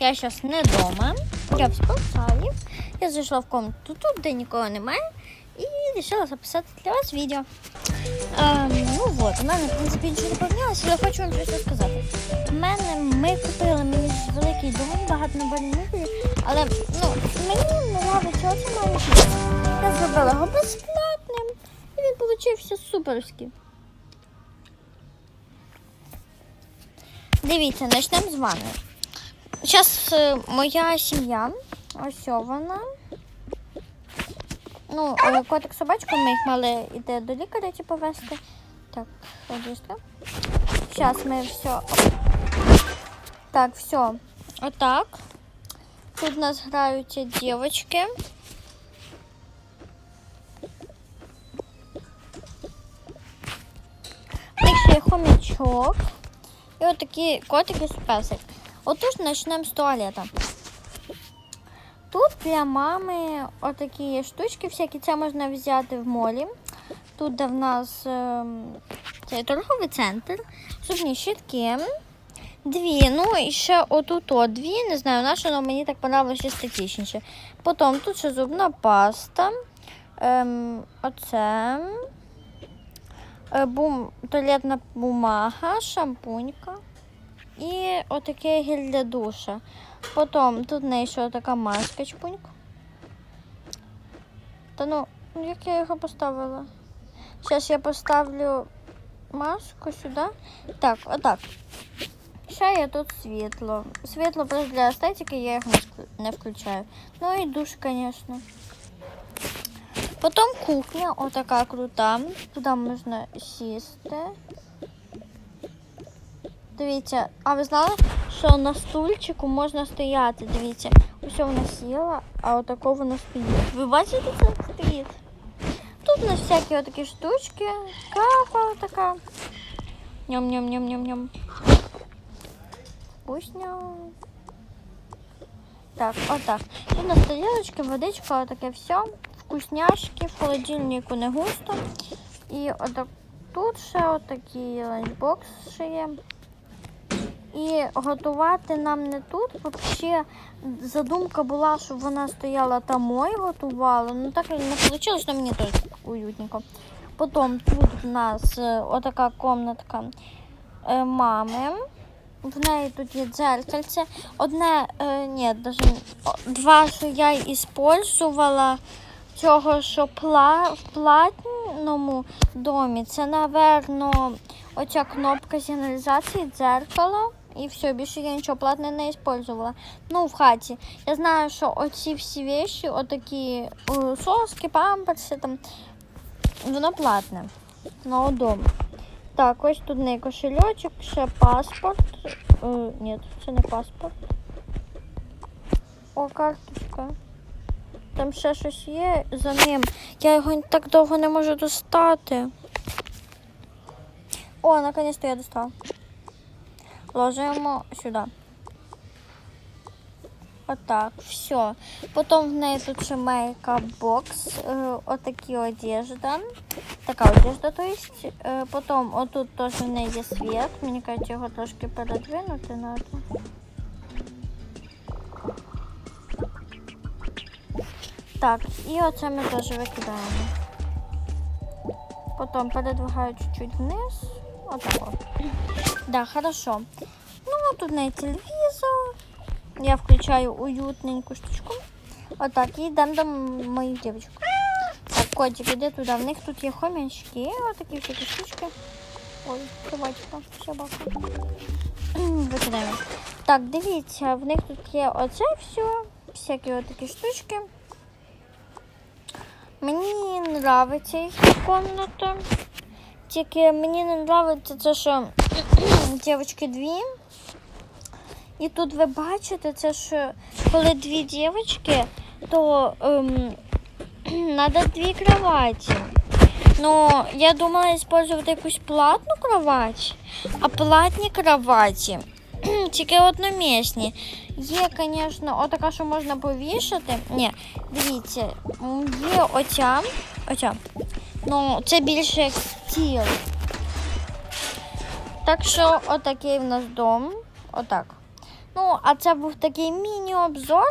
Я зараз не вдома. Я в спортзалі. Я зайшла в комнату тут, де нікого немає, і вирішила записати для вас відео. Ем, ну от, у мене, в принципі, нічого не помінялося, але хочу вам щось розказати. У мене ми купили мені великий дом, багато наборів але ну, мені не подобається оце маленький. Я зробила його безплатним, і він получився суперський. Дивіться, почнемо з вами. Зараз моя сім'я. Ось вона. Ну, е, котик собачку ми їх мали йти до лікаря ті повезти. Так, одіжка. Зараз ми все. Так, все. Отак. Тут у нас граються дівчатки. Є хомячок. І от такі котики з песик. Отож почнемо з туалета. Тут для мами отакі штучки, всякі це можна взяти в молі. Тут де в нас ем, цей торговий центр, зубні щітки. Дві, ну і ще отут о, дві, не знаю, на що, але мені так подобалося естетичніше. Потім тут ще зубна паста. Ем, оце. Е, Бум, туалетна бумага, шампунька і отаке гель для душа. Потім тут в неї ще така маска чпунька. Та ну, як я його поставила? Зараз я поставлю маску сюди. Так, отак. Ще є тут світло. Світло просто для естетики, я не ск- не включаю. Ну і душ, звісно. Потім кухня, отака крута. Туди можна сісти. Дивіться, а ви знали, що на стульчику можна стояти? Дивіться, ось вона сіла, а отако вона стоїть. Ви бачите, це стоїть? Тут у нас всякі отакі штучки, кафа така. Ням-ням-ням-ням-ням. Вкусно. Так, отак. Тут у нас тарілочки, водичка, отаке все. Вкусняшки, в холодильнику не густо. І отак тут ще отакий ланчбокс ще є. І готувати нам не тут. Взагалі задумка була, щоб вона стояла там і готувала. Ну так не вийшло, але мені теж уютненько. Потім тут у нас е, отака комнатка е, мами. В неї тут є дзеркальце. Одне, е, ні, даже два, що я іспользувала цього, що пла, в платному домі. Це, напевно, оця кнопка сигналізації дзеркала. І все, більше я нічого платне не использовала. Ну, в хаті. Я знаю, що оці всі вещи, отакі е, соски, памперси, там, воно платне. На одому. Так, ось тут не кошельочок, ще паспорт. Е, ні, це не паспорт. О, карточка. Там ще щось є за ним. Я його так довго не можу достати. О, наконец-то я достала. Ложимо сюди. Отак, все. Потім в неї тут ще мейкап-бокс, е, отакі одежда. Така одежда, то есть. Е, Потім отут теж в неї є світ. Мені кажуть, його трошки передвинути треба. Так, і оце ми теж викидаємо. Потім передвигаю чуть-чуть вниз. Отако. Да, хорошо. Ну, тут на телевізор. Я включаю уютненьку штучку. Отак, і йдемо до моїх дівчинок. Так, котик, іди туди. В них тут є хомячки, отакі всякі штучки. Ой, собачка, собака. Викидаємо. Так, дивіться, в них тут є оце все, всякі отакі штучки. Мені подобається їх комната. Тільки мені не подобається це, що дівчатки дві. І тут ви бачите, це що коли дві дівчатки, то ем, треба дві кроваті. Ну, я думала використовувати якусь платну кровать, а платні кроваті тільки одномісні. Є, звісно, отака, що можна повішати. Ні, дивіться, є оця. Оця. Ну, це більше як стіл. Так що отакий в нас дом. Отак. Ну, а це був такий міні-обзор.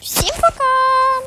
Всім пока!